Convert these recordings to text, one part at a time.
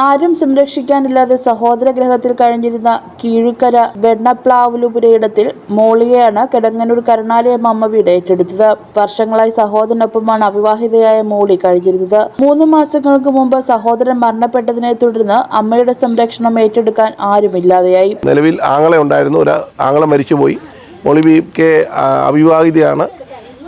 ആരും സംരക്ഷിക്കാനില്ലാതെ സഹോദര ഗ്രഹത്തിൽ കഴിഞ്ഞിരുന്ന കീഴുക്കര വെണ്ണപ്ലാവുലുപുരയിടത്തിൽ മോളിയെയാണ് കിടങ്ങനൂർ കരുണാലയം അമ്മ വീട് ഏറ്റെടുത്തത്. വർഷങ്ങളായി സഹോദരനൊപ്പമാണ് അവിവാഹിതയായ മോളി കഴിഞ്ഞിരുന്നത്. മൂന്ന് മാസങ്ങൾക്ക് മുമ്പ് സഹോദരൻ മരണപ്പെട്ടതിനെ തുടർന്ന് അമ്മയുടെ സംരക്ഷണം ഏറ്റെടുക്കാൻ ആരുമില്ലാതെയായി. നിലവിൽ ആങ്ങളെ ഉണ്ടായിരുന്നു. ഒരു ആങ്ങളെ മരിച്ചുപോയി. മൊളിബിക്ക് അവിവാഹിതയാണ്.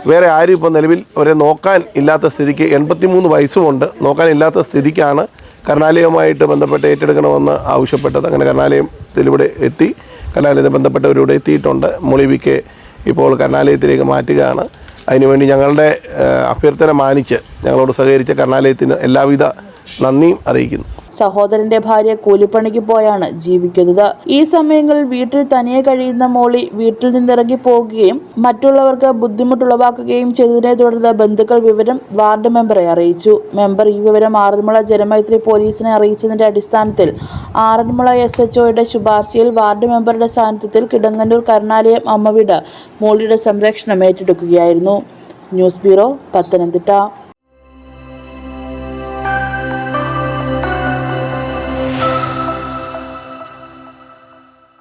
വേറെ ആരും ഇപ്പോൾ നിലവിൽ അവരെ നോക്കാൻ ഇല്ലാത്ത സ്ഥിതിക്ക് എൺപത്തിമൂന്ന് വയസ്സുമുണ്ട് നോക്കാൻ ഇല്ലാത്ത സ്ഥിതിക്കാണ് കരുണാലയവുമായിട്ട് ബന്ധപ്പെട്ട് ഏറ്റെടുക്കണമെന്ന് ആവശ്യപ്പെട്ടത് അങ്ങനെ കരുണാലയത്തിലൂടെ എത്തി. കരുണാലയത്തെ ബന്ധപ്പെട്ടവരിവിടെ എത്തിയിട്ടുണ്ട്. മൊളിവിക്ക് ഇപ്പോൾ കരുണാലയത്തിലേക്ക് മാറ്റുകയാണ്. അതിനുവേണ്ടി ഞങ്ങളുടെ അഭ്യർത്ഥന മാനിച്ച് ഞങ്ങളോട് സഹകരിച്ച കരുണാലയത്തിന് എല്ലാവിധ നന്ദിയും അറിയിക്കുന്നു. സഹോദരന്റെ ഭാര്യ കൂലിപ്പണിക്ക് പോയാണ് ജീവിക്കുന്നത്. ഈ സമയങ്ങളിൽ വീട്ടിൽ തനിയെ കഴിയുന്ന മോളി വീട്ടിൽ നിന്നിറങ്ങി പോകുകയും മറ്റുള്ളവർക്ക് ബുദ്ധിമുട്ടുളവാക്കുകയും ചെയ്തതിനെ തുടർന്ന് ബന്ധുക്കൾ വിവരം വാർഡ് മെമ്പറെ അറിയിച്ചു. മെമ്പർ ഈ വിവരം ആറന്മുള ജനമൈത്രി പോലീസിനെ അറിയിച്ചതിന്റെ അടിസ്ഥാനത്തിൽ ആറന്മുള എസ് എച്ച് ഒയുടെ ശുപാർശയിൽ വാർഡ് മെമ്പറുടെ സാന്നിധ്യത്തിൽ കിടങ്ങന്നൂർ കരുണാലയം അമ്മവീട് മോളിയുടെ സംരക്ഷണം ഏറ്റെടുക്കുകയായിരുന്നു. News bureau Pathanamthitta.